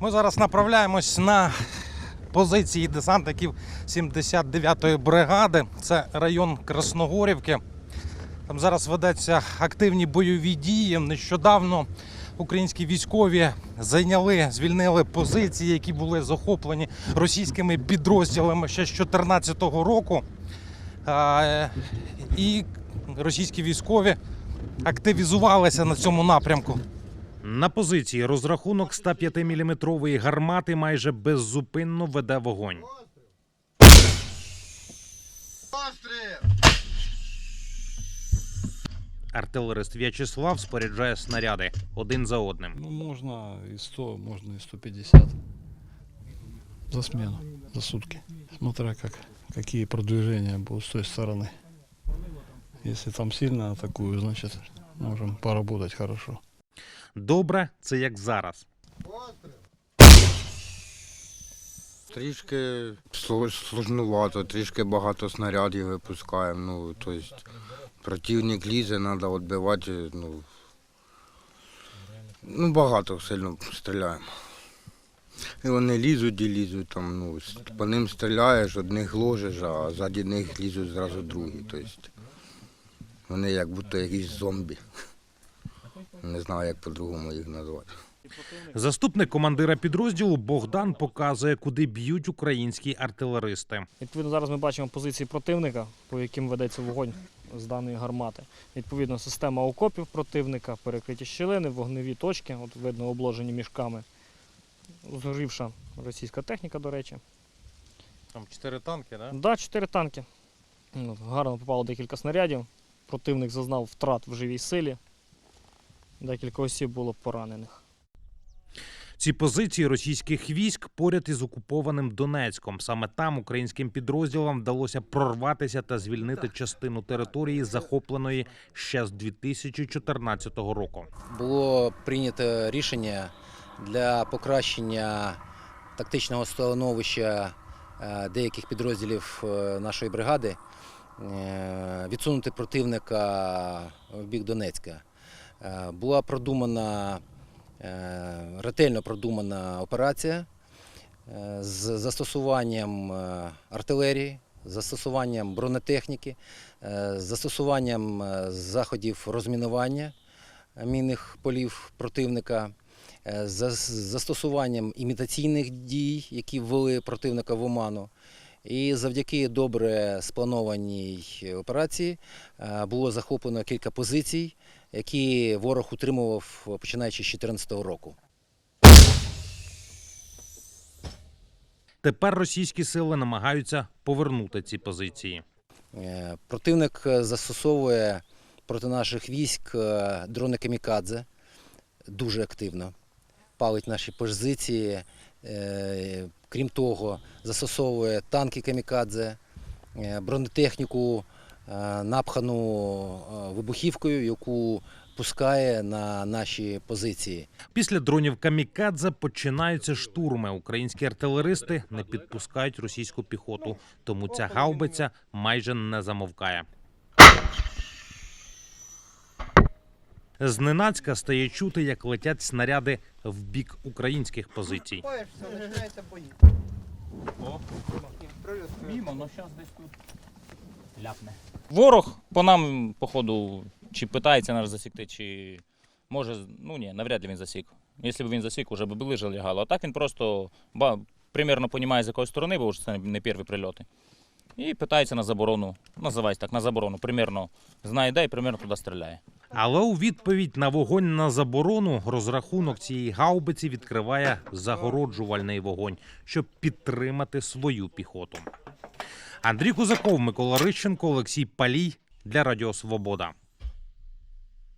Ми зараз направляємось на позиції десантників 79-ї бригади. Це район Красногорівки. Там зараз ведеться активні бойові дії. Нещодавно українські військові зайняли, звільнили позиції, які були захоплені російськими підрозділами ще з 2014 року. І російські військові активізувалися на цьому напрямку. На позиції розрахунок 105-мм гармати майже беззупинно веде вогонь. Артилерист В'ячеслав споряджає снаряди один за одним. Ну, можно и 100, можно и 150 за смену, за сутки. Смотря как, какие продвижения будут с той стороны. Если там сильно атакую, значит, можем поработать хорошо. Добре, це як зараз. Трішки слож- сложнувато, трішки багато снарядів випускаємо. Ну, тобто противник лізе, треба відбивати. Ну, ну, багато сильно стріляємо. І вони лізуть і лізуть, там, ну, по ним стріляєш, одних ложиш, а ззаді них лізуть зразу другі. Тобто вони як будто якісь зомбі. Не знаю, як по-другому їх назвати. Заступник командира підрозділу Богдан показує, куди б'ють українські артилеристи. Відповідно, зараз ми бачимо позиції противника, по яким ведеться вогонь з даної гармати. Відповідно, система окопів противника, перекриті щілини, вогневі точки, от видно обложені мішками. Згорівша російська техніка, до речі. Там чотири танки, да? Да, чотири танки. Ну, Гарно попало декілька снарядів. Противник зазнав втрат в живій силі. Декілька осіб було поранених. Ці позиції російських військ поряд із окупованим Донецьком. Саме там українським підрозділам вдалося прорватися та звільнити частину території, захопленої ще з 2014 року. було прийнято рішення для покращення тактичного становища е, деяких підрозділів е, нашої бригади е, відсунути противника в бік Донецька. Е, Була продумана е, ретельно продумана операція е, з застосуванням артилерії, застосуванням бронетехніки, застосуванням заходів розмінування мінних полів противника, з застосуванням імітаційних дій, які ввели противника в оману. І завдяки добре спланованій операції е, було захоплено кілька позицій, які ворог утримував починаючи з 2014 року. Тепер російські сили намагаються повернути ці позиції. Е, Противник е, застосовує проти наших військ е, дрони камікадзе дуже активно. Палить наші позиції. Крім того, застосовує танки камікадзе, е, бронетехніку, е, напхану е, вибухівкою, яку пускає на наші позиції. Після дронів камікадзе починаються штурми. Українські артилеристи не підпускають російську піхоту, тому ця гаубиця майже не замовкає. Зненацька стає чути, як летять снаряди в бік українських позицій. Мімо, ну зараз десь тут ляпне. Ворог по нам, походу, чи питається нас засікти, чи може, ну ні, навряд ли він засік. Якщо б він засік, вже б ближе лягало. А так він просто ба, примерно розуміє, з якої сторони, бо вже це не перші прильоти. І питається на заборону, називається так, на заборону. Примерно знає, де і примерно туди стріляє. Але у відповідь на вогонь на заборону розрахунок цієї гаубиці відкриває загороджувальний вогонь, щоб підтримати свою піхоту. Андрій Кузаков, Микола Рищенко, Олексій Палій для Радіо Свобода.